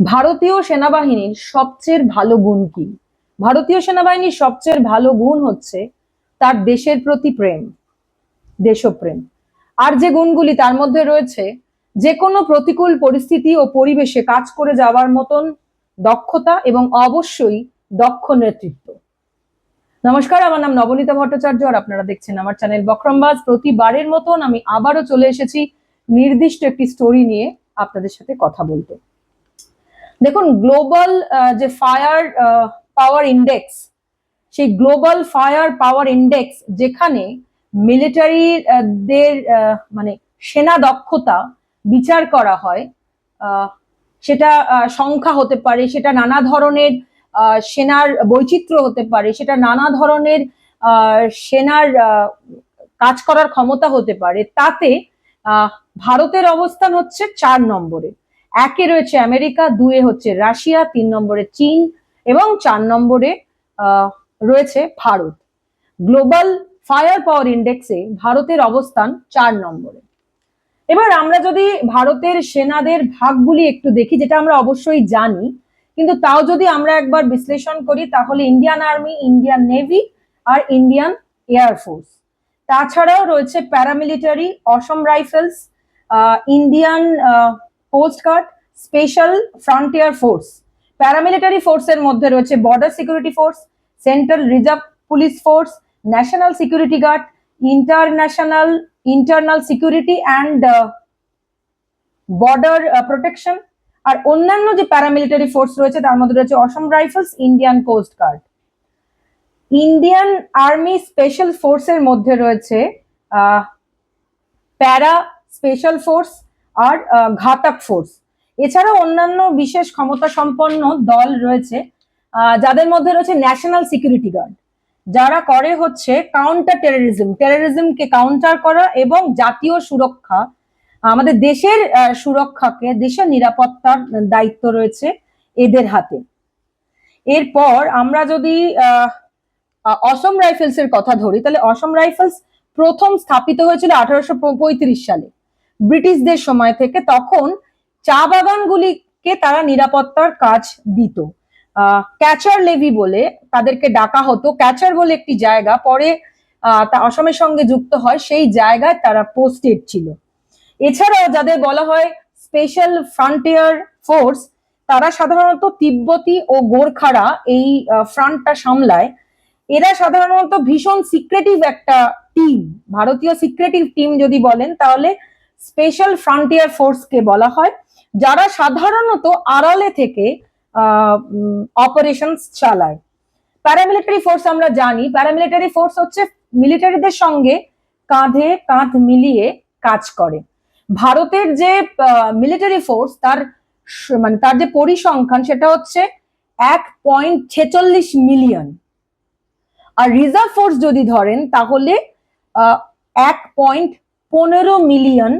ভারতীয় সেনাবাহিনীর সবচেয়ে ভালো গুণ কি? ভারতীয় সেনাবাহিনীর সবচেয়ে ভালো গুণ হচ্ছে তার দেশের প্রতি প্রেম, দেশপ্রেম। আর যে গুণগুলি তার মধ্যে রয়েছে যে কোনো প্রতিকূল পরিস্থিতি ও পরিবেশে কাজ করে যাওয়ার মতন দক্ষতা এবং অবশ্যই দক্ষ নেতৃত্ব। নমস্কার, আমার নাম নবনীতা ভট্টাচার্য আর আপনারা দেখছেন আমার চ্যানেল বক্রমবাজ। প্রতিবারের মতন আমি আবারও চলে এসেছি নির্দিষ্ট একটি স্টোরি নিয়ে আপনাদের সাথে কথা বলতে। দেখুন গ্লোবাল যে ফায়ার পাওয়ার ইন্ডেক্স সেই গ্লোবাল ফায়ার পাওয়ার ইন্ডেক্স যেখানে মিলিটারি দের মানে সেনা দক্ষতা বিচার করা হয় সেটা সংখ্যা হতে পারে, সেটা নানা ধরনের সেনার বৈচিত্র্য হতে পারে, সেটা নানা ধরনের সেনার কাজ করার ক্ষমতা হতে পারে, তাতে ভারতের অবস্থান হচ্ছে চার নম্বরে। একে রয়েছে আমেরিকা, দুয়ে হচ্ছে রাশিয়া, তিন নম্বরে চীন এবং চার নম্বরে রয়েছে ভারত। গ্লোবাল ফায়ার পাওয়ার ইন্ডেক্সে ভারতের অবস্থান চার নম্বরে। এবার আমরা যদি ভারতের সেনাদের ভাগগুলি একটু দেখি, যেটা আমরা অবশ্যই জানি, কিন্তু তাও যদি আমরা একবার বিশ্লেষণ করি, তাহলে ইন্ডিয়ান আর্মি ইন্ডিয়ান নেভি আর ইন্ডিয়ান এয়ারফোর্স তাছাড়াও রয়েছে paramilitary Assam rifles Indian coast guard special frontier force paramilitary ফোর্সের মধ্যে রয়েছে border security force central reserve police force national security guard international internal security and border protection আর অন্যান্য যে paramilitary force রয়েছে, তার মধ্যে রয়েছে Assam rifles Indian coast guard Indian army special ফোর্সের মধ্যে রয়েছে প্যারা স্পেশাল ফোর্স আর ঘাতক ফোর্স এছাড়াও অন্যান্য বিশেষ ক্ষমতা সম্পন্ন দল রয়েছে যাদের মধ্যে রয়েছে ন্যাশনাল সিকিউরিটি গার্ড যারা করে হচ্ছে কাউন্টার টেরোরিজম টেরোরিজমকে কাউন্টার করা এবং জাতীয় সুরক্ষা, আমাদের দেশের সুরক্ষাকে, দেশের নিরাপত্তার দায়িত্ব রয়েছে এদের হাতে। এরপর আমরা যদি অসম রাইফেলস এর কথা ধরি, তাহলে অসম রাইফেলস প্রথম স্থাপিত হয়েছিল আঠারোশো পঁয়ত্রিশ সালে। ব্রিটিশদের সময় থেকে তখন চা বাগানগুলিকে তারা নিরাপত্তার কাজ দিত। ক্যাচার লেভি বলে তাদেরকে ডাকা হতো। ক্যাচার বলে একটি জায়গা, পরে অসমের সঙ্গে যুক্ত হয়, সেই জায়গায় তারা পোস্টেড ছিল। এছাড়াও যাদের বলা হয় স্পেশাল ফ্রন্টিয়ার ফোর্স তারা সাধারণত তিব্বতী ও গোর্খারা এই ফ্রন্টটা সামলায়। এরা সাধারণত ভীষণ সিক্রেটিভ একটা টিম ভারতীয় সিক্রেটিভ টিম যদি বলেন, তাহলে স্পেশাল ফ্রন্টিয়ার ফোর্সকে বলা হয়, যারা সাধারণত আড়ালে থেকে অপারেশন চালায়। প্যারামিলিটারি ফোর্স আমরা জানি প্যারামিলিটারি ফোর্স হচ্ছে মিলিটারিদের সঙ্গে কাঁধে কাঁধ মিলিয়ে কাজ করে। ভারতের যে মিলিটারি ফোর্স তার মানে তার যে পরিসংখ্যান, সেটা হচ্ছে এক পয়েন্ট ছেচল্লিশ মিলিয়ন আর রিজার্ভ ফোর্স যদি ধরেন, তাহলে এক পয়েন্ট পনেরো মিলিয়ন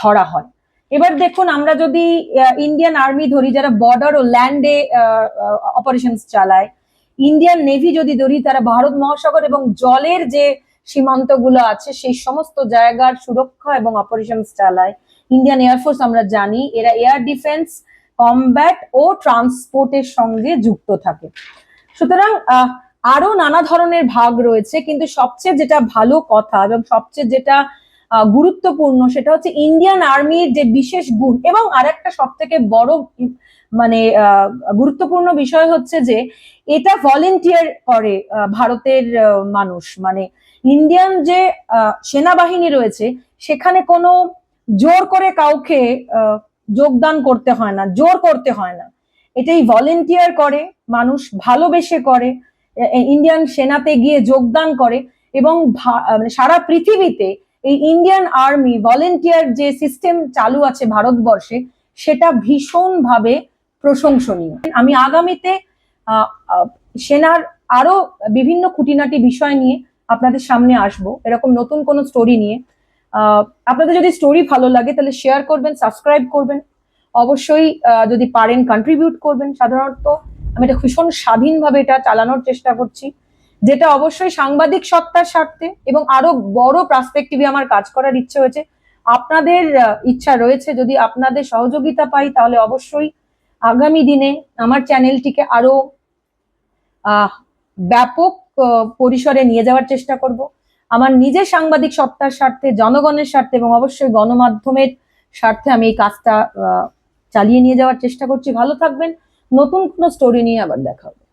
ধরা হয়। এবার দেখুন, আমরা যদি ইন্ডিয়ান আর্মি ধরি, যারা বর্ডার ও ল্যান্ডে অপারেশন চালায় ইন্ডিয়ান নেভি যদি ধরি, তারা ভারত মহাসাগর এবং জলের যে সীমান্তগুলো আছে, সেই সমস্ত জায়গার সুরক্ষা এবং অপারেশন চালায়। ইন্ডিয়ান এয়ারফোর্স আমরা জানি, এরা এয়ার ডিফেন্স কমব্যাট ও ট্রান্সপোর্টের সঙ্গে যুক্ত থাকে। সুতরাং আরও নানা ধরনের ভাগ রয়েছে, কিন্তু সবচেয়ে যেটা ভালো কথা এবং সবচেয়ে যেটা গুরুত্বপূর্ণ, সেটা হচ্ছে ইন্ডিয়ান আর্মির যে বিশেষ গুণ এবং আরেকটা সব থেকে বড় মানে গুরুত্বপূর্ণ বিষয় হচ্ছে যে এটা ভলেন্টিয়ার করে ভারতের মানুষ। মানে ইন্ডিয়ান যে সেনাবাহিনী রয়েছে, সেখানে কোনো জোর করে কাউকে যোগদান করতে হয় না, জোর করতে হয় না। এটাই ভলেন্টিয়ার করে, মানুষ ভালোবেসে করে ইন্ডিয়ান সেনাতে গিয়ে যোগদান করে এবং মানে সারা পৃথিবীতে এই ইন্ডিয়ান আর্মি ভলেন্টিয়ার যে সিস্টেম চালু আছে ভারতবর্ষে, সেটা ভীষণভাবে প্রশংসনীয়। আমি আগামীতে সেনার আরও বিভিন্ন খুঁটিনাটি বিষয় নিয়ে আপনাদের সামনে আসব। এরকম নতুন কোনো স্টোরি নিয়ে। আপনাদের যদি স্টোরি ভালো লাগে, তাহলে শেয়ার করবেন সাবস্ক্রাইব করবেন। অবশ্যই যদি পারেন কন্ট্রিবিউট করবেন। সাধারণত, আমি এটা ভীষণ স্বাধীনভাবে এটা চালানোর চেষ্টা করছি। যেটা অবশ্যই সাংবাদিক সত্তার স্বার্থে এবং আরও বড় পার্সপেক্টিভে আমার কাজ করার ইচ্ছে হয়েছে। আপনাদের ইচ্ছা রয়েছে, যদি আপনাদের সহযোগিতা পাই, তাহলে অবশ্যই আগামী দিনে আমার চ্যানেলটিকে আরও ব্যাপক পরিসরে নিয়ে যাওয়ার চেষ্টা করব। আমার নিজের সাংবাদিক সত্তার স্বার্থে, জনগণের স্বার্থে এবং অবশ্যই গণমাধ্যমের স্বার্থে আমি এই কাজটা চালিয়ে নিয়ে যাওয়ার চেষ্টা করছি। ভালো থাকবেন। নতুন কোনো স্টোরি নিয়ে আবার দেখা হবে।